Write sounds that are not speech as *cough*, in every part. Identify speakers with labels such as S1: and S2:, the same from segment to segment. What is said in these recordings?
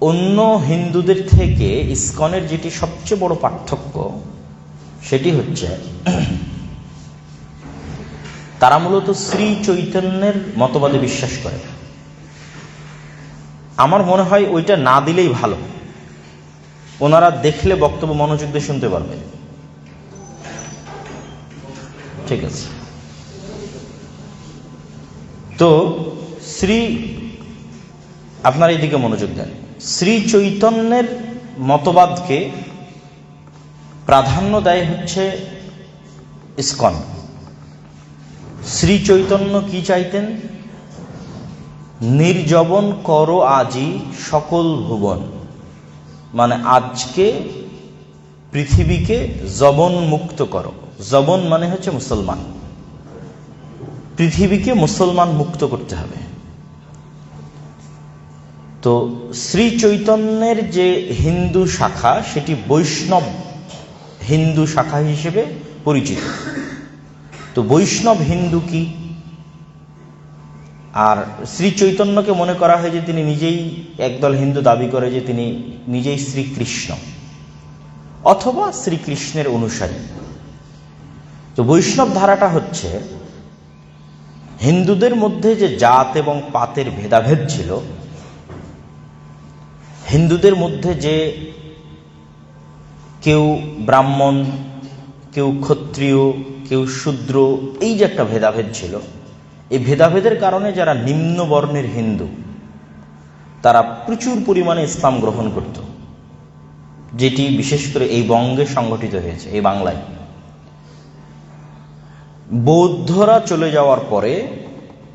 S1: অন্য হিন্দুদের থেকে ইসকনের যেটি সবচেয়ে বড় পার্থক্য, সেটি হচ্ছে তারা মূলত শ্রী চৈতন্যের মতবাদে বিশ্বাস করে। আমার মনে হয় ওইটা না দিলেই ভালো। ওনারা দেখলে বক্তব্য, মনোযোগ দিয়ে শুনতে পারবে। ঠিক আছে। তো শ্রী, আপনার এইদিকে মনোযোগ দেন। শ্রী চৈতন্যের মতবাদকে প্রাধান্য দেয় হচ্ছে ইস্কন। শ্রী চৈতন্য কি চাইতেন? নির্জবন কর আজি সকল ভুবন। মানে আজকে পৃথিবীকে জবন মুক্ত করো। জবন মানে হচ্ছে মুসলমান। পৃথিবীকে মুসলমান মুক্ত করতে হবে। তো শ্রী চৈতন্যের যে হিন্দু শাখা, সেটি বৈষ্ণব হিন্দু শাখা হিসেবে পরিচিত। তো বৈষ্ণব হিন্দু কি? আর শ্রী চৈতন্যকে মনে করা হয় যে তিনি নিজেই একদল হিন্দু দাবি করে যে তিনি নিজেই শ্রীকৃষ্ণ, অথবা শ্রীকৃষ্ণের অনুসারী। তো বৈষ্ণব ধারাটা হচ্ছে, হিন্দুদের মধ্যে যে জাত এবং পাতের ভেদাভেদ ছিল হিন্দুদের মধ্যে যে কেউ ব্রাহ্মণ, কেউ ক্ষত্রিয়, কেউ শূদ্র, এই যে একটা ভেদাভেদ ছিল, এই ভেদাভেদের কারণে যারা নিম্ন বর্ণের হিন্দু, তারা প্রচুর পরিমাণে ইসলাম গ্রহণ করত, যেটি বিশেষ করে এই বঙ্গে সংগঠিত হয়েছে, এই বাংলায়। বৌদ্ধরা চলে যাওয়ার পরে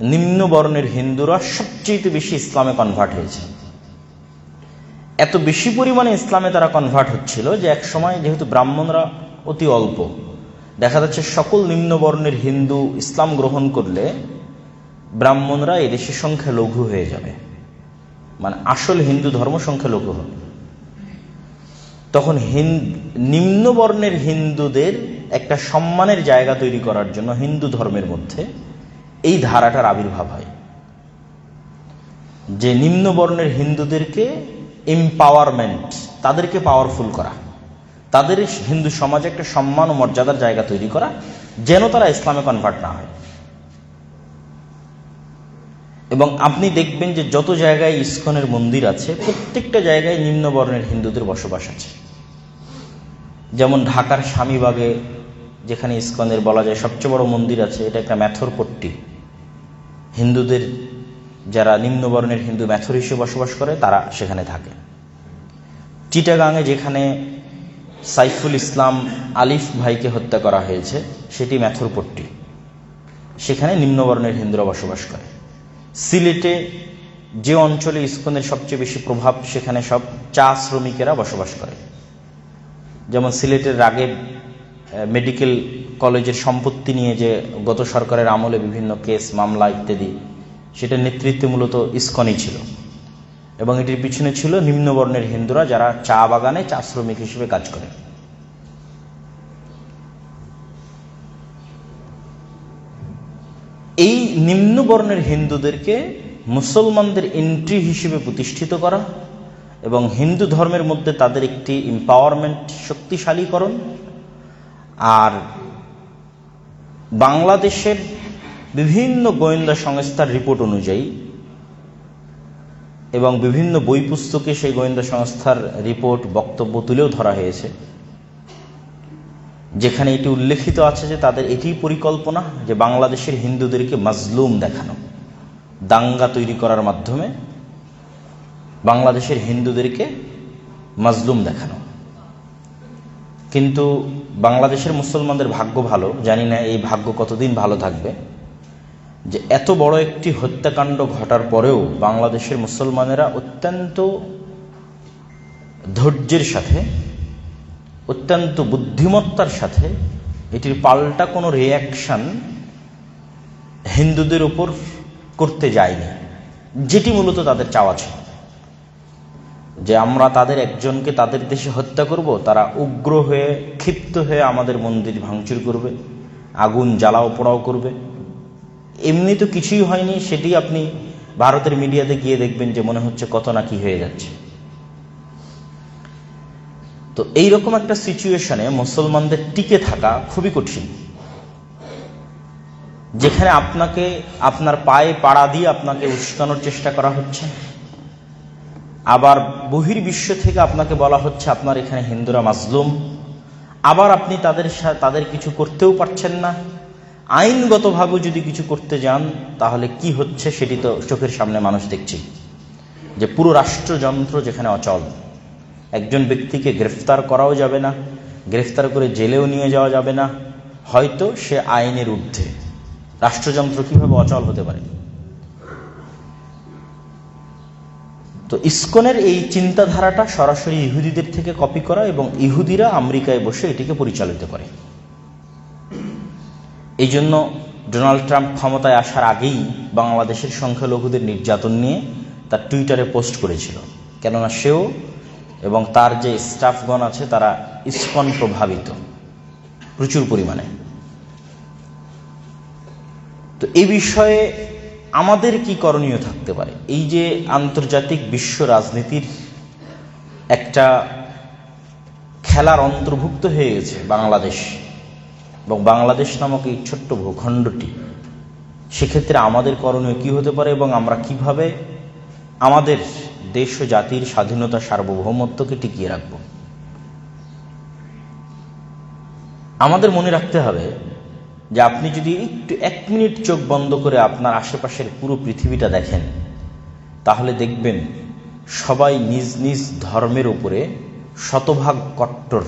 S1: নিম্ন বর্ণের হিন্দুরা সবচেয়ে বেশি ইসলামে কনভার্ট হয়েছে। এত বেশি পরিমাণে ইসলামে তারা কনভার্ট হচ্ছিল যে এক সময় যেহেতু ব্রাহ্মণরা অতি অল্প, দেখা যাচ্ছে সকল নিম্নবর্ণের হিন্দু ইসলাম গ্রহণ করলে ব্রাহ্মণরা এদেশের সংখ্যা লঘু হয়ে যাবে। মানে আসল হিন্দু ধর্ম সংখ্যা লঘু হবে। তখন নিম্ন বর্ণের হিন্দুদের একটা সম্মানের জায়গা তৈরি করার জন্য হিন্দু ধর্মের মধ্যে এই ধারাটার আবির্ভাব হয়। যে নিম্ন বর্ণের হিন্দুদেরকে এম্পাওয়ারমেন্ট তাদেরকে পাওয়ারফুল করা। তাদের হিন্দু সমাজে একটা সম্মান ও মর্যাদার জায়গা তৈরি করা, যেন তারা ইসলামে কনভার্ট না হয়। এবং আপনি দেখবেন যে যত জায়গায় ইস্কনের মন্দির আছে, প্রত্যেকটা জায়গায় নিম্ন বর্ণের হিন্দুদের বসবাস আছে। যেমন ঢাকার স্বামীবাগে, যেখানে ইস্কনের বলা যায় সবচেয়ে বড় মন্দির আছে, এটা একটা ম্যাথর পট্টি হিন্দুদের যারা নিম্নবর্ণের হিন্দু ম্যাথর হিসেবে বসবাস করে, তারা সেখানে থাকে। চিটাগাঙে যেখানে সাইফুল ইসলাম আলিফ ভাইকে হত্যা করা হয়েছে, সেটি ম্যাথরপট্টি সেখানে নিম্নবর্ণের হিন্দুরা বসবাস করে। সিলেটে যে অঞ্চলে ইস্কনের সবচেয়ে বেশি প্রভাব, সেখানে সব চা শ্রমিকেরা বসবাস করে। যেমন সিলেটের রাগে মেডিকেল কলেজের সম্পত্তি নিয়ে যে গত সরকারের আমলে বিভিন্ন কেস, মামলা ইত্যাদি সেটার নেতৃত্বে মূলত ইস্কনই ছিল। এবং এটির পিছনে ছিল নিম্নবর্ণের হিন্দুরা যারা চা বাগানে, চা শ্রমিক হিসেবে কাজ করে। এই নিম্নবর্ণের হিন্দুদেরকে মুসলমানদের এন্ট্রি হিসেবে প্রতিষ্ঠিত করা এবং হিন্দু ধর্মের মধ্যে তাদের একটি এম্পাওয়ারমেন্ট শক্তিশালীকরণ। আর বাংলাদেশের বিভিন্ন গোয়েন্দা সংস্থার রিপোর্ট অনুযায়ী এবং বিভিন্ন বই পুস্তকে সেই গোয়েন্দা সংস্থার রিপোর্ট, বক্তব্য তুলেও ধরা হয়েছে। যেখানে এটি উল্লেখিত আছে যে তাদের এটি পরিকল্পনা যে বাংলাদেশের হিন্দুদেরকে মাজলুম দেখানো, দাঙ্গা তৈরি করার মাধ্যমে বাংলাদেশের হিন্দুদেরকে মাজলুম দেখানো। কিন্তু বাংলাদেশের মুসলমানদের ভাগ্য ভালো, জানি না এই ভাগ্য কতদিন ভালো থাকবে। যে এত বড় একটি হত্যাকাণ্ড ঘটার পরেও বাংলাদেশের মুসলমানেরা অত্যন্ত ধৈর্যের সাথে, অত্যন্ত বুদ্ধিমত্তার সাথে এটির পাল্টা কোনো রিয়াকশন হিন্দুদের উপর করতে যায়নি। যেটি মূলত তাদের চাওয়া ছিল। যে আমরা তাদের একজনকে তাদের দেশে হত্যা করব, তারা উগ্র হয়ে, ক্ষিপ্ত হয়ে আমাদের মন্দির ভাঙচুর করবে, আগুন জ্বালাও পোড়াও করবে। এমনি তো কিছুই হয়নি, সেটি আপনি ভারতের মিডিয়াতে গিয়ে দেখবেন যে মনে হচ্ছে কত না কি হয়ে যাচ্ছে। তো এইরকম একটা সিচুয়েশনে মুসলমানদের টিকে থাকা খুবই কঠিন। যেখানে আপনাকে, আপনার পায়ে পাড়া দিয়ে আপনাকে উস্কানোর চেষ্টা করা হচ্ছে। আবার বহির্বিশ্ব থেকে আপনাকে বলা হচ্ছে আপনার এখানে হিন্দুরা মাজলুম। আবার আপনি তাদের তাদের কিছু করতেও পারছেন না। আইনগতভাবে যদি কিছু করতে যান, তাহলে কি হচ্ছে সেটি তো চোখের সামনে মানুষ দেখছে। যে পুরো রাষ্ট্রযন্ত্র যেখানে অচল, একজন ব্যক্তিকে গ্রেফতার করাও যাবে না, গ্রেফতার করে জেলেও নিয়ে যাওয়া যাবে না, হয়তো সে আইনের ঊর্ধ্বে। রাষ্ট্রযন্ত্র কীভাবে অচল হতে পারে? তো ইসকনের এই চিন্তাধারাটা সরাসরি ইহুদিদের থেকে কপি করা এবং ইহুদিরা আমেরিকায় বসে এটিকে পরিচালিত করে। এই জন্য ডোনাল্ড ট্রাম্প ক্ষমতায় আসার আগেই বাংলাদেশের সংখ্যালঘুদের নির্যাতন নিয়ে তার টুইটারে পোস্ট করেছিল। কেননা সেও এবং তার যে স্টাফগণ আছে তারা ইসকন প্রভাবিত। প্রচুর পরিমাণে। তো এই বিষয়ে আমাদের কি করণীয় থাকতে পারে? এই যে আন্তর্জাতিক বিশ্ব রাজনীতির একটা খেলার অন্তর্ভুক্ত হয়ে গেছে বাংলাদেশ এবং বাংলাদেশ নামক এই ছোট্ট ভূখণ্ডটি, সেক্ষেত্রে আমাদের করণীয় কি হতে পারে এবং আমরা কীভাবে আমাদের দেশ ও জাতির স্বাধীনতা সার্বভৌমত্বকে টিকিয়ে রাখব? আমাদের মনে রাখতে হবে যে আপনি যদি একটু এক মিনিট চোখ বন্ধ করে আপনার আশেপাশের পুরো পৃথিবীটা দেখেন, তাহলে দেখবেন সবাই নিজ নিজ ধর্মের উপরে শতভাগ কট্টর।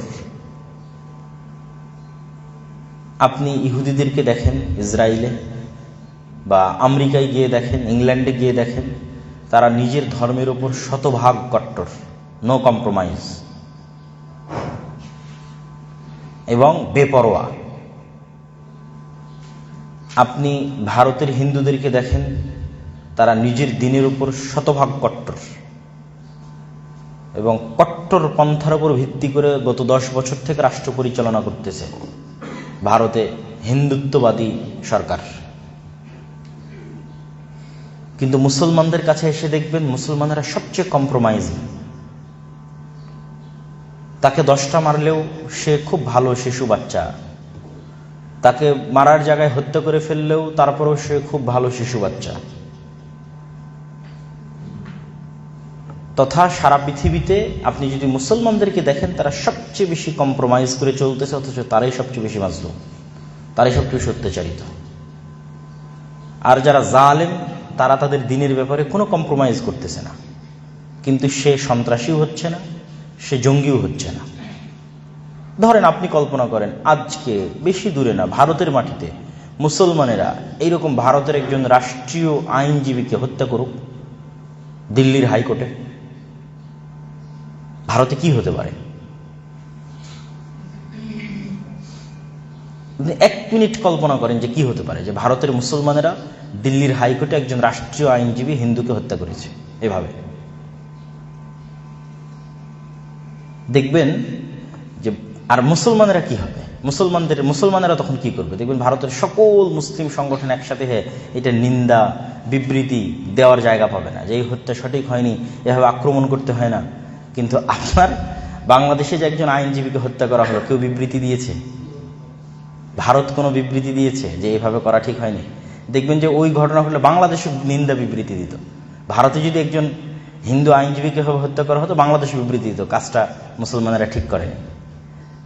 S1: আপনি ইহুদিদেরকে দেখেন, ইসরায়েলে, বা আমেরিকায় গিয়ে দেখেন, ইংল্যান্ডে গিয়ে দেখেন, তারা নিজের ধর্মের ওপর শতভাগ কট্টর নো কম্প্রোমাইজ এবং বেপরোয়া। আপনি ভারতের হিন্দুদেরকে দেখেন, তারা নিজের দিনের উপর শতভাগ কট্টর, এবং কট্টর পন্থার উপর ভিত্তি করে গত দশ বছর থেকে রাষ্ট্র পরিচালনা করতেছে। ভারতে হিন্দুত্ববাদী সরকার। কিন্তু মুসলমানদের কাছে এসে দেখবেন মুসলমানেরা সবচেয়ে কম্প্রোমাইজিং তাকে দশটা মারলেও সে খুব ভালো শিশু বাচ্চা। তাকে মারার জায়গায় হত্যা করে ফেললেও তারপরেও সে খুব ভালো শিশু বাচ্চা। তথা সারা পৃথিবীতে আপনি যদি মুসলমানদেরকে দেখেন, তারা সবচেয়ে বেশি কম্প্রোমাইজ করে চলতেছে, অথচ তারাই সবচেয়ে বেশি মাজলুম। তারাই সবচেয়ে বেশি অত্যাচারিত। আর যারা জালেম, তারা তাদের দিনের ব্যাপারে কোনো কম্প্রোমাইজ করতেছে না। কিন্তু সে সন্ত্রাসীও হচ্ছে না, সে জঙ্গিও হচ্ছে না। ধরেন আপনি কল্পনা করেন, আজকে বেশি দূরে না, ভারতের মাটিতে মুসলমানেরা এইরকম ভারতের একজন রাষ্ট্রীয় আইনজীবীকে হত্যা করুক, দিল্লির হাইকোর্টে। ভারতে কি হতে পারে? এক মিনিট কল্পনা করেন যে কি হতে পারে, যে ভারতের মুসলমানেরা দিল্লির হাইকোর্টে একজন রাষ্ট্রীয় আইনজীবী হিন্দুকে হত্যা করেছে, এভাবে। দেখবেন যে, আর মুসলমানেরা কি হবে? মুসলমানদের, মুসলমানেরা তখন কি করবে? দেখবেন ভারতের সকল মুসলিম সংগঠন একসাথে হয়ে এটা নিন্দা, বিবৃতি দেওয়ার জায়গা পাবে না, যে এই হত্যা সঠিক হয়নি, এভাবে আক্রমণ করতে হয় না। কিন্তু আপনার বাংলাদেশে যে একজন আইনজীবীকে হত্যা করা হলো, কেউ বিবৃতি দিয়েছে? ভারত কোনো বিবৃতি দিয়েছে যে এইভাবে করা ঠিক হয়নি? দেখবেন যে ওই ঘটনা হলে বাংলাদেশে নিন্দা বিবৃতি দিত। ভারতে যদি একজন হিন্দু আইনজীবীকে হত্যা করা হতো, বাংলাদেশে বিবৃতি দিত, কাজটা মুসলমানেরা ঠিক করেনি।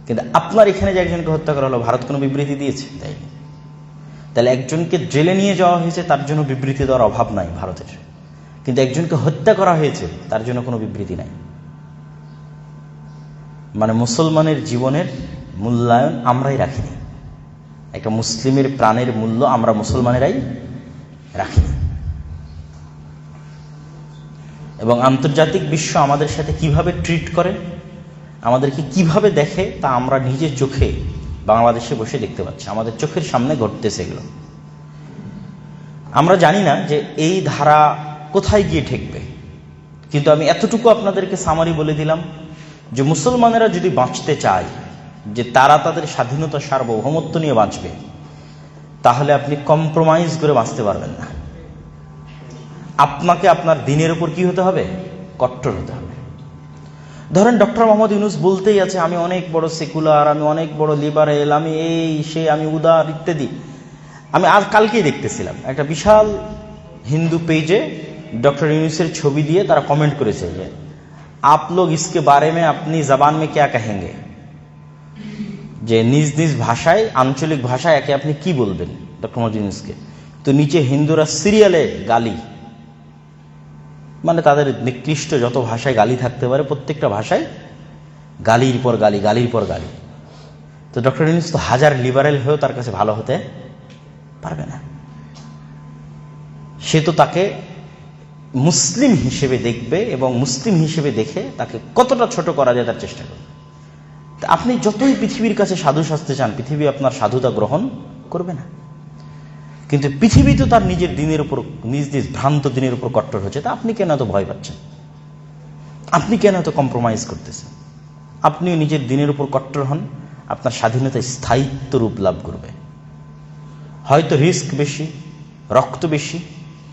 S1: কিন্তু আপনার এখানে যে একজনকে হত্যা করা হলো, ভারত কোনো বিবৃতি দিয়েছে? তাই তাহলে একজনকে জেলে নিয়ে যাওয়া হয়েছে, তার জন্য বিবৃতি দেওয়ার অভাব নাই ভারতের। কিন্তু একজনকে হত্যা করা হয়েছে, তার জন্য কোনো বিবৃতি নাই। মানে মুসলমানের জীবনের মূল্যায়ন আমরাই রাখিনি। একটা মুসলিমের প্রাণের মূল্য আমরা মুসলমানেরাই রাখিনি। এবং আন্তর্জাতিক বিশ্ব আমাদের সাথে কীভাবে ট্রিট করে, আমাদেরকে কীভাবে দেখে, তা আমরা নিজের চোখে বাংলাদেশে বসে দেখতে পাচ্ছি। আমাদের চোখের সামনে ঘটতেছে এগুলো। আমরা জানি না যে এই ধারা কোথায় গিয়ে ঠেকবে। কিন্তু আমি এতটুকু আপনাদেরকে সামারি বলে দিলাম যে মুসলমানেরা যদি বাঁচতে চায়, যে তারা তাদের স্বাধীনতা সার্বভৌমত্ব নিয়ে বাঁচবে, তাহলে আপনি কম্প্রোমাইজ করে বাঁচতে পারবেন না। আপনাকে আপনার দিনের উপর কি হতে হবে? কট্টর হতে হবে। ধরেন ডক্টর মোহাম্মদ ইউনুস বলতেই আছে, আমি অনেক বড় সেকুলার, আমি অনেক বড় লিবারেল, আমি এই, সে, আমি উদার, ইত্যাদি। আমি আজ কালকেই দেখতেছিলাম, একটা বিশাল হিন্দু পেজে ডক্টর ইউনুসের ছবি দিয়ে তারা কমেন্ট করেছে যে আপ লোগ ইসকে বারে মে আপনি জবান মে ক্যা কহেঙ্গে যে নিজ নিজ ভাষায় আঞ্চলিক ভাষায় একে আপনি কি বলবেন ডক্টর মোহাম্মদ ইউনুসকে তো নিচে হিন্দুরা সিরিয়ালে গালি মানে তাদের নিকৃষ্ট যত ভাষায় গালি থাকতে পারে প্রত্যেকটা ভাষায় গালির পর গালি গালির পর গালি তো ডক্টর ইউনুস তো হাজার লিবারেল হয়েও তার কাছে ভালো হতে পারবে না সে তো তাকে মুসলিম হিসেবে দেখবে এবং মুসলিম হিসেবে দেখে তাকে কতটা ছোট করা যায় তার চেষ্টা করবে। আপনি যতই পৃথিবীর কাছে সাধু সাজতে চান পৃথিবী আপনার সাধুতা গ্রহণ করবে না। কিন্তু পৃথিবী তো তার নিজের দিনের উপর, নিজ নিজ ভ্রান্ত দিনের উপর কট্টর হচ্ছে, তা আপনি কেন এত ভয় পাচ্ছেন? আপনি কেন এত কম্প্রোমাইজ করতেছেন? আপনিও নিজের দিনের উপর কট্টর হন, আপনার স্বাধীনতা স্থায়িত্ব রূপ লাভ করবে। হয়তো রিস্ক বেশি, রক্ত বেশি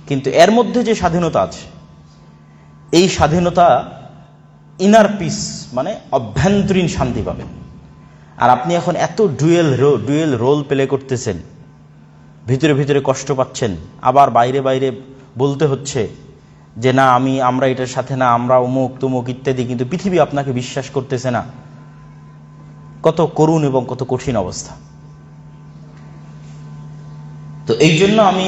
S1: কিন্তু এর মধ্যে যে স্বাধীনতা আছে, এই স্বাধীনতা ইনার পিস মানে অভ্যন্তরীণ শান্তি পাবেন আর আপনি এখন এত dual role, dual role play করতেছেন, ভিতরে ভিতরে কষ্ট পাচ্ছেন, আবার বাইরে বাইরে বলতে হচ্ছে যে, না, আমি, আমরা এটার সাথে না, আমরা অমুক, তুমুক ইত্যাদি। কিন্তু পৃথিবী আপনাকে বিশ্বাস করতেছে না। কত করুণ এবং কত কঠিন অবস্থা। তো এই জন্য আমি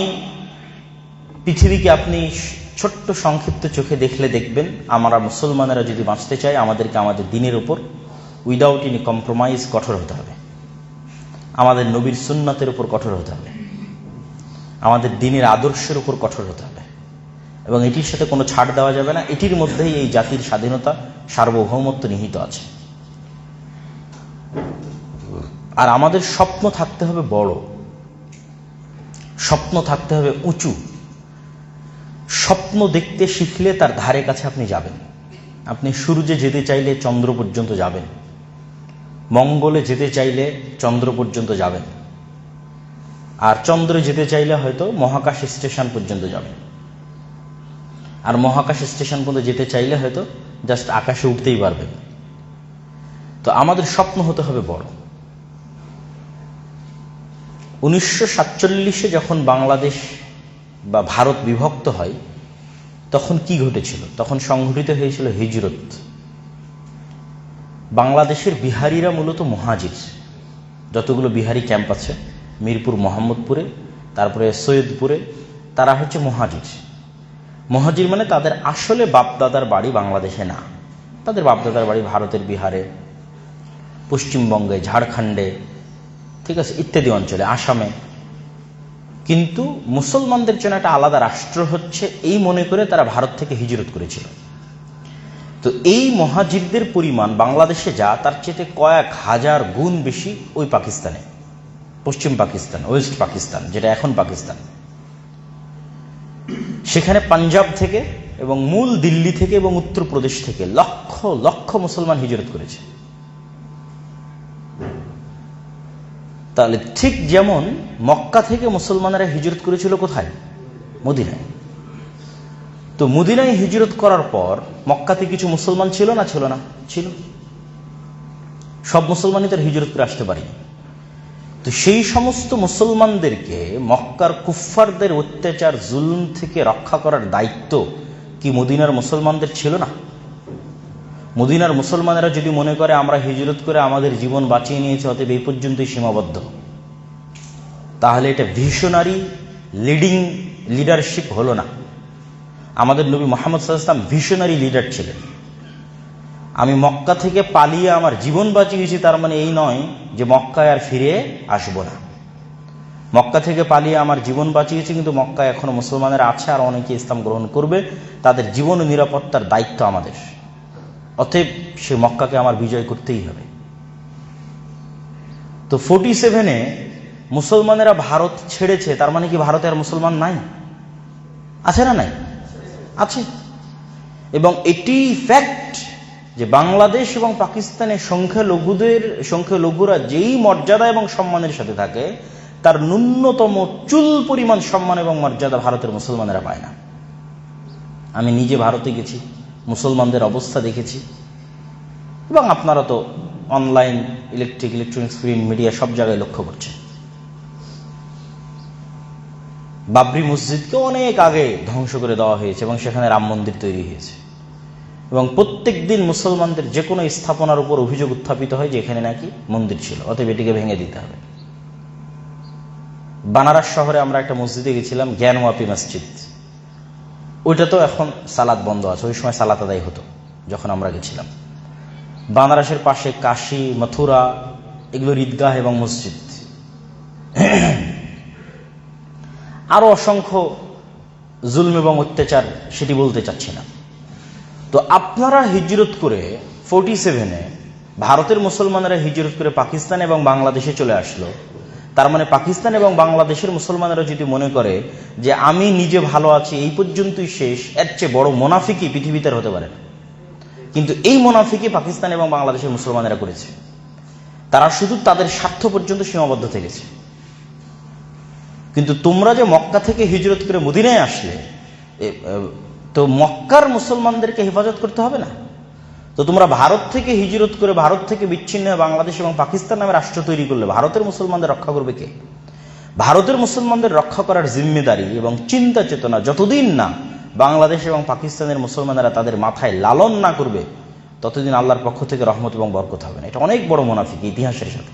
S1: পৃথিবীকে আপনি ছোট্ট সংক্ষিপ্ত চোখে দেখলে দেখবেন, আমরা মুসলমানেরা যদি বাঁচতে চাই, আমাদেরকে আমাদের দিনের উপর উইদাউট এনি কম্প্রোমাইজ কঠোর হতে হবে। আমাদের নবীর সুন্নাতের উপর কঠোর হতে হবে। আমাদের দিনের আদর্শের উপর কঠোর হতে হবে। এবং এটির সাথে কোনো ছাড় দেওয়া যাবে না। এটির মধ্যেই এই জাতির স্বাধীনতা সার্বভৌমত্ব নিহিত আছে। আর আমাদের স্বপ্ন থাকতে হবে বড়। স্বপ্ন থাকতে হবে উঁচু। স্বপ্ন দেখতে শিখলে তার ধারে কাছে আপনি যাবেন। আপনি সূর্যে যেতে চাইলে চন্দ্র পর্যন্ত যাবেন। মঙ্গলে যেতে চাইলে চন্দ্র পর্যন্ত যাবেন। আর চন্দ্রে যেতে চাইলে হয়তো মহাকাশ স্টেশন পর্যন্ত যাবেন। আর মহাকাশ স্টেশন পর্যন্ত যেতে চাইলে হয়তো জাস্ট আকাশে উঠতেই পারবেন। তো আমাদের স্বপ্ন হতে হবে বড়। উনিশশো সাতচল্লিশে যখন বাংলাদেশ বা ভারত বিভক্ত হয়, তখন কি ঘটেছিল? তখন সংঘটিত হয়েছিল হিজরত। বাংলাদেশের বিহারিরা মূলত মহাজির। যতগুলো বিহারি ক্যাম্প আছে, মিরপুর, মোহাম্মদপুরে, তারপরে সৈয়দপুরে, তারা হচ্ছে মহাজির। মহাজির মানে তাদের আসলে বাপদাদার বাড়ি বাংলাদেশে না। তাদের বাপদাদার বাড়ি ভারতের বিহারে, পশ্চিমবঙ্গে, ঝাড়খণ্ডে, ঠিক আছে, ইত্যাদি অঞ্চলে, আসামে। কিন্তু মুসলমানদের জন্য একটা আলাদা রাষ্ট্র হচ্ছে, এই মনে করে তারা ভারত থেকে হিজরত করেছিল। তো এই মহাজিরদের পরিমাণ বাংলাদেশে যা, তার চেয়ে কয়েক হাজার গুণ বেশি ওই পাকিস্তানে। পশ্চিম পাকিস্তান, ওয়েস্ট পাকিস্তান, যেটা এখন পাকিস্তান। সেখানে পাঞ্জাব থেকে এবং মূল দিল্লি থেকে এবং উত্তরপ্রদেশ থেকে লক্ষ লক্ষ মুসলমান হিজরত করেছে। তাহলে ঠিক যেমন মক্কা থেকে মুসলমানেরা হিজরত করেছিল কোথায়? মদিনায়। তো মদিনায় হিজরত করার পর মক্কাতে কিছু মুসলমান ছিল না ছিল না? ছিল। সব মুসলমানই তার হিজরত করে আসতে পারেনি। তো সেই সমস্ত মুসলমানদেরকে মক্কার কুফফারদের অত্যাচার, জুলুম থেকে রক্ষা করার দায়িত্ব কি মদিনার মুসলমানদের ছিল না? মদিনার মুসলমানেরা যদি মনে করে আমরা হিজরত করে আমাদের জীবন বাঁচিয়ে নিয়েছে, অতএব এই পর্যন্তই সীমাবদ্ধ। তাহলে এটা ভিশনারি লিডিং লিডারশিপ হলো না। আমাদের নবী মোহাম্মদ সাল্লাম ভিশনারি লিডার ছিলেন। আমি মক্কা থেকে পালিয়ে আমার জীবন বাঁচিয়েছি, তার মানে এই নয় যে মক্কায় আর ফিরে আসব না। মক্কা থেকে পালিয়ে আমার জীবন বাঁচিয়েছি, কিন্তু মক্কায় এখনও মুসলমানেরা আছে আর অনেকে ইসলাম গ্রহণ করবে। তাদের জীবন নিরাপত্তার দায়িত্ব আমাদের। অতএব সে মক্কাকে আমার বিজয় করতেই হবে। তো ফোর্টি সেভেনে মুসলমানেরা ভারত ছেড়েছে, তার মানে কি ভারতে আর মুসলমান নাই? আছে না নাই? আছে। এবং এটি ফ্যাক্ট যে বাংলাদেশ এবং পাকিস্তানের সংখ্যালঘুদের, সংখ্যালঘুরা যেই মর্যাদা এবং সম্মানের সাথে থাকে, তার ন্যূনতম চুল পরিমাণ সম্মান এবং মর্যাদা ভারতের মুসলমানেরা পায় না। আমি নিজে ভারতে গেছি। মুসলমানদের অবস্থা দেখেছি। এবং আপনারা তো online electric electronics print media সব জায়গায় লক্ষ্য করছেন। বাবরি মসজিদকে অনেক আগে ধ্বংস করে দেওয়া হয়েছে এবং সেখানে রাম মন্দির তৈরি হয়েছে। এবং প্রত্যেক দিন মুসলমানদের যে কোনো স্থাপনার উপর অভিযোগ উত্থাপিত হয় যে এখানে নাকি মন্দির ছিল, অতএব এটিকে ভেঙে দিতে হবে। বানারস শহরে আমরা একটা মসজিদে গেছিলাম জ্ঞানওয়াপি মসজিদ। ওইটা তো এখন সালাদ বন্ধ আছে, ওই সময় সালাত আদায় হতো, যখন আমরা গেছিলাম। বানারসের পাশে কাশী, মথুরা, এগুলো ঈদগাহ এবং মসজিদ। আরও অসংখ্য জুলম এবং অত্যাচার সেটি বলতে চাচ্ছি না। তো আপনারা হিজরত করে ফোর্টি সেভেনে ভারতের মুসলমানেরা হিজরত করে পাকিস্তান এবং বাংলাদেশে চলে আসলো। তার মানে পাকিস্তান এবং বাংলাদেশের মুসলমানেরা যদি মনে করে যে আমি নিজে ভালো আছি, এই পর্যন্তই শেষ, এর চেয়ে বড় মোনাফিকই পৃথিবীতে হতে পারে কিন্তু এই মোনাফিকই পাকিস্তান এবং বাংলাদেশের মুসলমানেরা করেছে। তারা শুধু তাদের স্বার্থ পর্যন্ত সীমাবদ্ধ থেকেছে। কিন্তু তোমরা যে মক্কা থেকে হিজরত করে মদিনায় আসলে তো মক্কার মুসলমানদেরকে হেফাজত করতে হবে না? তো তোমরা ভারত থেকে হিজরত করে ভারত থেকে বিচ্ছিন্ন বাংলাদেশ এবং পাকিস্তান নামে রাষ্ট্র তৈরি করলে ভারতের মুসলমানদের রক্ষা করবে কে? ভারতের মুসলমানদের রক্ষা করার জিম্মেদারি এবং চিন্তা চেতনা যতদিন না বাংলাদেশ এবং পাকিস্তানের মুসলমানেরা তাদের মাথায় লালন না করবে, ততদিন আল্লাহর পক্ষ থেকে রহমত এবং বরকত হবে না। এটা অনেক বড় মোনাফিক ইতিহাসের সাথে।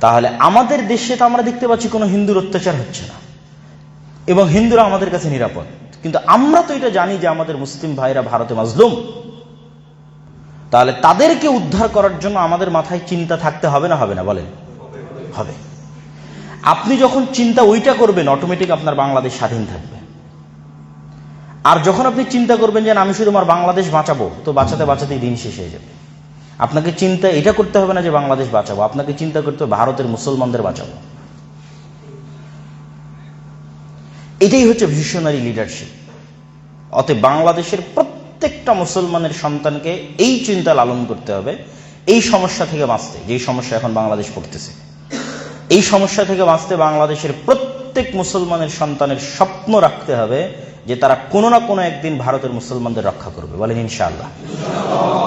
S1: তাহলে আমাদের দেশে তো আমরা দেখতে পাচ্ছি কোনো হিন্দুর অত্যাচার হচ্ছে না এবং হিন্দুরা আমাদের কাছে নিরাপদ। কিন্তু আমরা তো এটা জানি যে আমাদের মুসলিম ভাইরা ভারতে মাজলুম। তাহলে তাদেরকে উদ্ধার করার জন্য আমাদের মাথায় চিন্তা থাকতে হবে না হবে না, বলেন? হবে। আপনি যখন চিন্তা ওইটা করবেন অটোমেটিক আপনার বাংলাদেশ স্বাধীন থাকবে। আর যখন আপনি চিন্তা করবেন যে আমি শুধু আমার বাংলাদেশ বাঁচাবো, তো বাঁচাতে বাঁচাতেই দিন শেষ হয়ে যাবে। আপনাকে চিন্তা, এটা করতে হবে না যে বাংলাদেশ বাঁচাবো, আপনাকে চিন্তা করতে হবে ভারতের মুসলমানদের বাঁচাবো। এটাই হচ্ছে ভিশনারি লিডারশিপ অতএব বাংলাদেশের প্রত্যেকটা মুসলমানের সন্তানকে এই চিন্তা লালন করতে হবে, এই সমস্যা থেকে বাঁচতে, যেই সমস্যা এখন বাংলাদেশ পড়তেছে এই সমস্যা থেকে বাঁচতে বাংলাদেশের প্রত্যেক মুসলমানের সন্তানের স্বপ্ন রাখতে হবে যে তারা কোনো না কোনো একদিন ভারতের মুসলমানদের রক্ষা করবে। বলেন ইনশাআল্লাহ।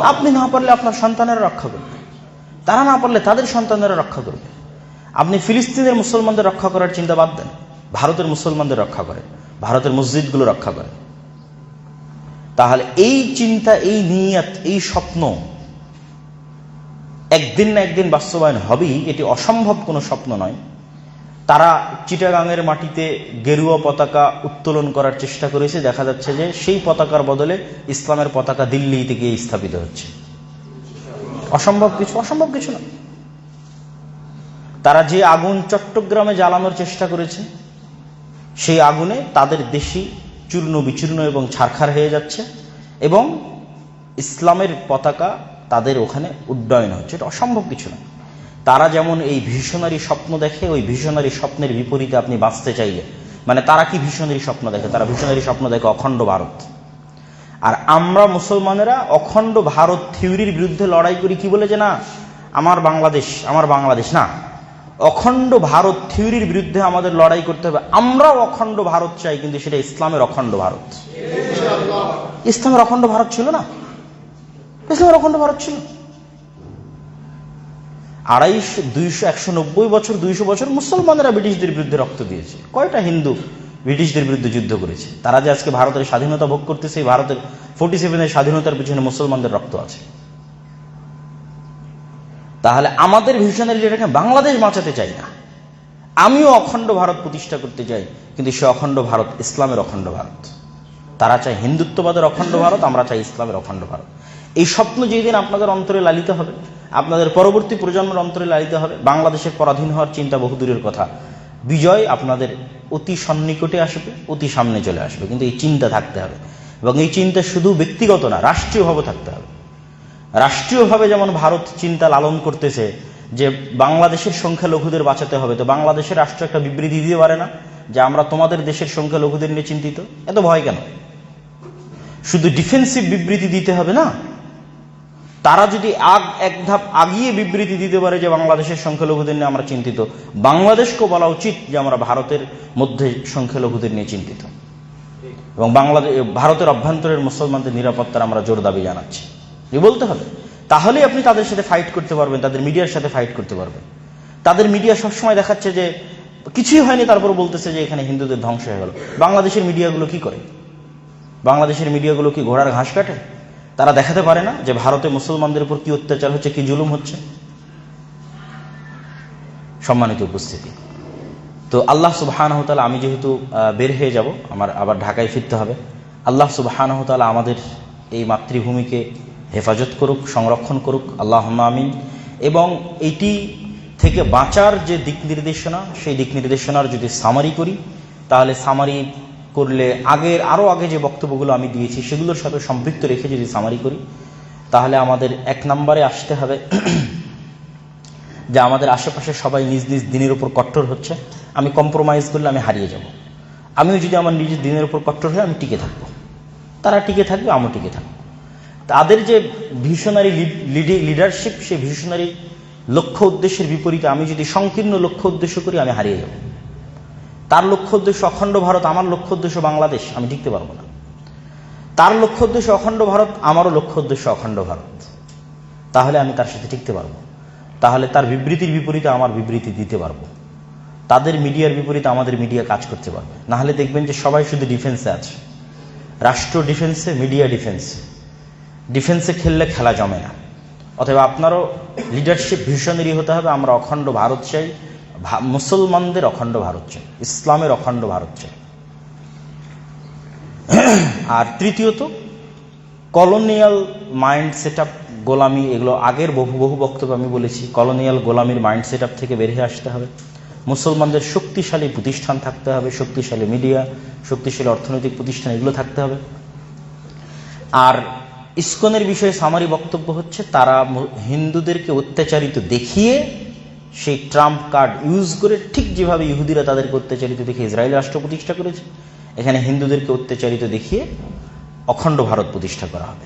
S1: আপনি না পারলে আপনার সন্তানেরা রক্ষা করবে। তারা না পারলে তাদের সন্তানেরা রক্ষা করবে। আপনি ফিলিস্তিনের মুসলমানদের রক্ষা করার চিন্তা বাদ দেন। ভারতের মুসলমানদের রক্ষা করে, ভারতের মসজিদগুলো রক্ষা করে। তাহলে এই চিন্তা, এই নিয়াত, এই স্বপ্ন একদিন না একদিন বাস্তবায়ন হবেই, এটি অসম্ভব কোনো স্বপ্ন নয়। তারা চিটাগাংয়ের মাটিতে গেরুয়া পতাকা উত্তোলন করার চেষ্টা করেছে, দেখা যাচ্ছে যে সেই পতাকার বদলে ইসলামের পতাকা দিল্লিতে গিয়ে স্থাপিত হচ্ছে। অসম্ভব কিছু অসম্ভব কিছু না। তারা যে আগুন চট্টগ্রামে জ্বালানোর চেষ্টা করেছে সেই আগুনে তাদের দেশি চূর্ণ বিচূর্ণ এবং ছারখার হয়ে যাচ্ছে এবং ইসলামের পতাকা তাদের ওখানে উড্ডয়ন হচ্ছে। এটা অসম্ভব কিছু না। তারা যেমন এই ভীষণারী স্বপ্ন দেখে, ওই ভীষণারী স্বপ্নের বিপরীতে আপনি বাঁচতে চাইলে। মানে তারা কি ভীষণারী স্বপ্ন দেখে? তারা ভীষণারী স্বপ্ন দেখে অখণ্ড ভারত। আর আমরা মুসলমানেরা অখণ্ড ভারত থিওরির বিরুদ্ধে লড়াই করি কি বলে যে না, আমার বাংলাদেশ আমার বাংলাদেশ না। অখণ্ড ভারত থিওরির বিরুদ্ধে আমাদের লড়াই করতে হবে। আমরাও অখণ্ড ভারত চাই, কিন্তু সেটা ইসলামের অখণ্ড ভারত। ইসলামের অখণ্ড ভারত ছিল না। ইসলামের অখণ্ড ভারত ছিল। আড়াইশো, দুইশো, একশো নব্বই বছর, দুইশো বছর মুসলমানেরা ব্রিটিশদের বিরুদ্ধে রক্ত দিয়েছে। কয়টা হিন্দু ব্রিটিশদের বিরুদ্ধে যুদ্ধ করেছে? তারা যে আজকে ভারতের স্বাধীনতা ভোগ করতেছে, এই ভারতের ফোর্টি সেভেনের স্বাধীনতার পিছনে মুসলমানদের রক্ত আছে। তাহলে আমাদের ভিশনারি যেটাকে বাংলাদেশ বাঁচাতে চাই না। আমিও অখণ্ড ভারত প্রতিষ্ঠা করতে চাই, কিন্তু সে অখণ্ড ভারত ইসলামের অখণ্ড ভারত। তারা চায় হিন্দুত্ববাদের অখণ্ড ভারত, আমরা চাই ইসলামের অখণ্ড ভারত। এই স্বপ্ন যেই দিন আপনাদের অন্তরে লালিত হবে, আপনাদের পরবর্তী প্রজন্মের অন্তরে লালিত হবে, বাংলাদেশের পরাধীন হওয়ার চিন্তা বহুদূরের কথা। বিজয় আপনাদের অতি সন্নিকটে আসবে, অতি সামনে চলে আসবে, কিন্তু এই চিন্তা থাকতে হবে। এবং এই চিন্তা শুধু ব্যক্তিগত না, রাষ্ট্রীয়ভাবে থাকতে হবে। রাষ্ট্রীয়ভাবে যেমন ভারত চিন্তা লালন করতেছে যে বাংলাদেশের সংখ্যালঘুদের বাঁচাতে হবে, তো বাংলাদেশের রাষ্ট্র একটা বিবৃতি দিতে পারে না যে আমরা তোমাদের দেশের সংখ্যালঘুদের নিয়ে চিন্তিত? এত ভয় কেন? শুধু ডিফেন্সিভ বিবৃতি দিতে হবে না? তারা যদি আগ, এক ধাপ আগিয়ে বিবৃতি দিতে পারে যে বাংলাদেশের সংখ্যালঘুদের নিয়ে আমরা চিন্তিত, বাংলাদেশকেও বলা উচিত যে আমরা ভারতের মধ্যে সংখ্যালঘুদের নিয়ে চিন্তিত। এবং বাংলাদেশ ভারতের অভ্যন্তরের মুসলমানদের নিরাপত্তার আমরা জোর দাবি জানাচ্ছি। বলতে হবে। তাহলেই আপনি তাদের সাথে ফাইট করতে পারবেন, তাদের মিডিয়ার সাথে ফাইট করতে পারবেন। তাদের মিডিয়া সবসময় দেখাচ্ছে যে কিছুই হয়নি, তারপর বলতেছে যে এখানে হিন্দুদের ধ্বংস হয়ে গেল। বাংলাদেশের মিডিয়াগুলো কি করে? বাংলাদেশের মিডিয়াগুলো কি ঘোড়ার ঘাস কাটে? তারা দেখাতে পারে না যে ভারতে মুসলমানদের উপর কি অত্যাচার হচ্ছে, কি জুলুম হচ্ছে? সম্মানিত উপস্থিতি। তো আল্লাহ সুবাহানহতালা আমি যেহেতু বের হয়ে যাব, আমার আবার ঢাকায় ফিরতে হবে। আল্লাহ সুবাহানহতালা আমাদের এই মাতৃভূমিকে হেফাজত করুক, সংরক্ষণ করুক আল্লাহ আমিন। এবং এটি থেকে বাঁচার যে দিক নির্দেশনা, সেই দিক নির্দেশনার যদি সামারি করি, তাহলে সামারি করলে আগের আরও আগে যে বক্তব্যগুলো আমি দিয়েছি, সেগুলোর সাথে সম্পৃক্ত রেখে যদি সামারি করি, তাহলে আমাদের এক নম্বরে আসতে হবে *clears throat* যে আমাদের আশেপাশে সবাই নিজ নিজ দিনের উপর কট্টর হচ্ছে। আমি কম্প্রোমাইজ করলে আমি হারিয়ে যাব। আমিও যদি আমার নিজের দিনের উপর কট্টর হয়ে আমি টিকে থাকব। তারা টিকে থাকবে, আমিও টিকে থাকব। তাদের যে ভিশনারি লিডারশিপ সেই ভিশনারি লক্ষ্য উদ্দেশ্যের বিপরীতে আমি যদি সংকীর্ণ লক্ষ্য উদ্দেশ্য করি, আমি হারিয়ে যাব। তার লক্ষ্য উদ্দেশ্য অখণ্ড ভারত, আমার লক্ষ্য উদ্দেশ্য বাংলাদেশ, আমি টিকতে পারব না। তার লক্ষ্য উদ্দেশ্য অখণ্ড ভারত, আমারও লক্ষ্য উদ্দেশ্য অখণ্ড ভারত। তাহলে আমি তার সাথে টিকতে পারব। তাহলে তার বিবৃতির বিপরীতে আমার বিবৃতি দিতে পারব। তাদের মিডিয়ার বিপরীতে আমাদের মিডিয়া কাজ করতে পারবে। না হলে দেখবেন যে সবাই শুধু ডিফেন্সে আছে। রাষ্ট্র ডিফেন্সে মিডিয়া ডিফেন্সে ডিফেন্সে খেললে খেলা জমে না। অথবা আপনারও লিডারশিপ ভিশনারি হতে হবে, আমরা অখণ্ড ভারত চাই মুসলমানদের অখণ্ড ভারত চাই, ইসলামের অখণ্ড ভারত চাই। আর তৃতীয়ত, কলোনিয়াল মাইন্ড সেট গোলামি, এগুলো আগের বহু বহু বক্তব্য আমি বলেছি, কলোনিয়াল গোলামির মাইন্ড সেট থেকে বেরিয়ে আসতে হবে। মুসলমানদের শক্তিশালী প্রতিষ্ঠান থাকতে হবে, শক্তিশালী মিডিয়া, শক্তিশালী অর্থনৈতিক প্রতিষ্ঠান, এগুলো থাকতে হবে। আর ইস্কনের বিষয়ে সামারি বক্তব্য হচ্ছে, তারা হিন্দুদেরকে অত্যাচারিত দেখিয়ে সেই ট্রাম্প কার্ড ইউজ করে ঠিক যেভাবে ইহুদিরা তাদেরকে অত্যাচারিত দেখে ইসরায়েল রাষ্ট্র প্রতিষ্ঠা করেছে, এখানে হিন্দুদেরকে অত্যাচারিত দেখিয়ে অখণ্ড ভারত প্রতিষ্ঠা করা হবে।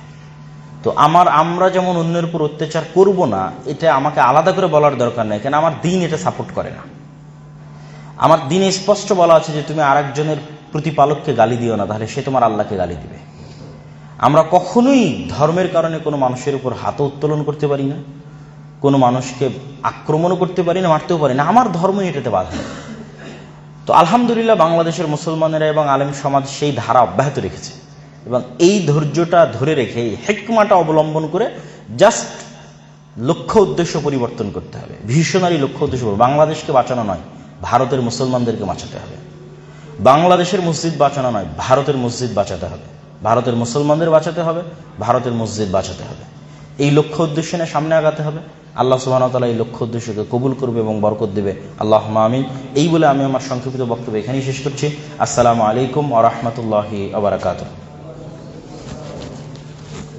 S1: তো আমার, আমরা যেমন অন্যের উপর অত্যাচার করব না, এটা আমাকে আলাদা করে বলার দরকার নেই, কেন আমার দিন এটা সাপোর্ট করে না। আমার দিনে স্পষ্ট বলা আছে যে তুমি আরেকজনের প্রতিপালককে গালি দিও না, তাহলে সে তোমার আল্লাহকে গালি দিবে। আমরা কখনোই ধর্মের কারণে কোনো মানুষের উপর হাত উত্তোলন করতে পারি না, কোনো মানুষকে আক্রমণও করতে পারি না, মারতেও পারি না। আমার ধর্মই এটাতে বাধা। তো আলহামদুলিল্লাহ বাংলাদেশের মুসলমানেরা এবং আলেম সমাজ সেই ধারা অব্যাহত রেখেছে এবং এই ধৈর্যটা ধরে রেখে, এই হেকমাটা অবলম্বন করে জাস্ট লক্ষ্য উদ্দেশ্য পরিবর্তন করতে হবে। ভীষণারি লক্ষ্য উদ্দেশ্য বাংলাদেশকে বাঁচানো নয়, ভারতের মুসলমানদেরকে বাঁচাতে হবে। বাংলাদেশের মসজিদ বাঁচানো নয়, ভারতের মসজিদ বাঁচাতে হবে। ভারতের মুসলমানদের বাঁচাতে হবে, ভারতের মসজিদ বাঁচাতে হবে। এই লক্ষ্য উদ্দেশ্য নিয়ে সামনে আগাতে হবে। আল্লাহ সুবাহতালা এই লক্ষ্য উদ্দেশ্যকে কবুল করবে এবং বরকত দেবে। আল্লাহ আমিন। এই বলে আমি আমার সংক্ষিপ্ত বক্তব্য এখানেই শেষ করছি। আসসালামু আলাইকুম আ রহমতুল্লাহি আবরাকাতুহ